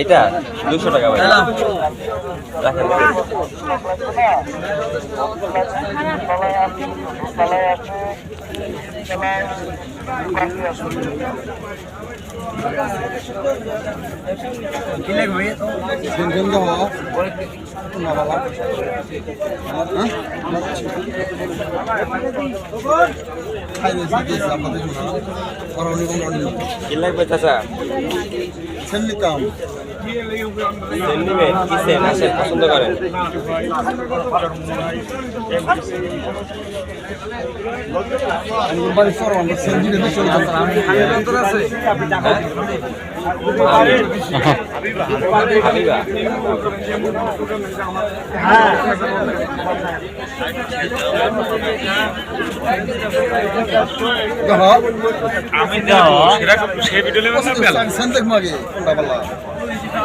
এটা দুশো টাকা ভাই রাখেন কি লাগবে গন্ধ হওয়া নিবেন কি সেল আসেন পছন্দ করেন? আমি সে ভিডিও সেন্টেক মাগে কোনটা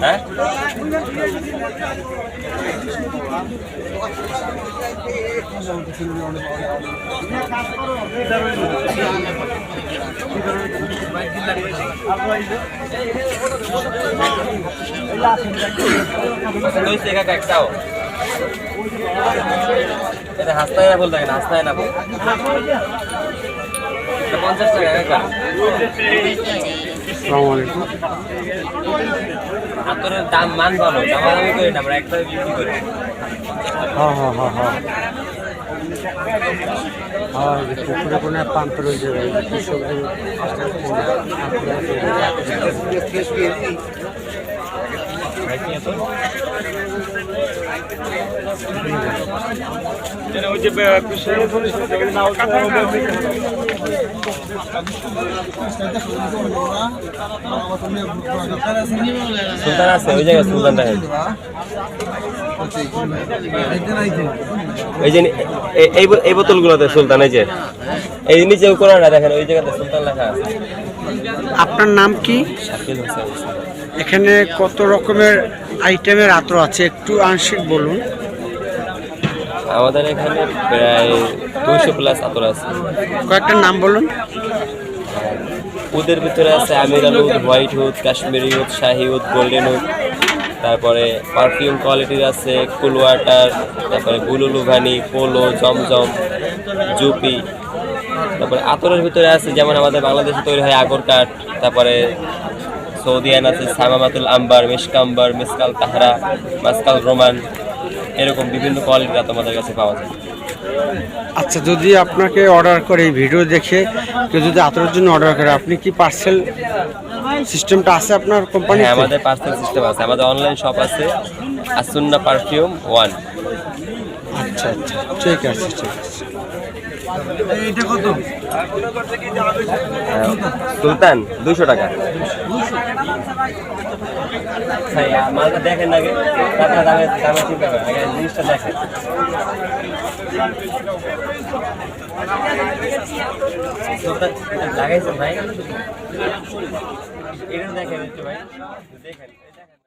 হ্যাঁ? একটাও এটা হাসতায় না বল দেখেন হাসতায় না বল পঞ্চাশ টাকা একা আপনার দাম মান ভালো দামাদামি করি আমরা একটা বিক্রি করি হ্যাঁ হ্যাঁ হ্যাঁ হ্যাঁ হ্যাঁ পুকুরে কোনো পাম্প রয়েছে এই কৃষকদের ওই যে সুলতান আছে ওই জায়গায় সুলতান এই যে এই বোতলগুলোতে সুলতান এই যে। এই নিচে কোনাটা দেখেন ওই জায়গাতে সুলতান লেখা আছে। আপনার নাম কি? এখানে কত রকমের আইটেমের আতর আছে? একটু আংশিক বলুন। আমাদের এখানে প্রায় দুইশো প্লাস আতর আছে। কয়েকটা নাম বলুন। উদের ভিতরে আছে আমির আলু হোয়াইট হুড কাশ্মীরি হুড শাহি হুড গোল্ডেন হুড তারপরে পারফিউম কোয়ালিটির আছে কুল ওয়াটার তারপরে বুলু লুভানি পোলো জমজম জুপি। তারপরে আতরের ভিতরে আছে যেমন আমাদের বাংলাদেশে তৈরি হয় আগর কাঠ তারপরে সৌদিয়ান আছে সামামাতুল আম্বার মিসকাম্বার মিসকাল তাহারা মাসকাল রোমান। এরকম বিভিন্ন কোয়ালিটির আতর আমাদের কাছে পাওয়া যায়। আচ্ছা যদি আপনাকে অর্ডার করে এই ভিডিও দেখে কেউ যদি আতরের জন্য অর্ডার করে আপনি কি পার্সেল সিস্টেমটা আছে আপনার কোম্পানি হ্যাঁ আমাদের পার্সেল সিস্টেম আছে। আমাদের অনলাইন শপ আছে আসুন্না পারফিউম ওয়ান আচ্ছা আচ্ছা ঠিক আছে ঠিক আছে। এইটা কত? সুলতান দুশো টাকা। ভাই, মালটা দেখেন না আগে তারপরে দামে দামে চিন্তা করেন আগে জিনিসটা দেখেন সুলতান লাগাইছেন ভাই এটা দেখেন একটু ভাই দেখেন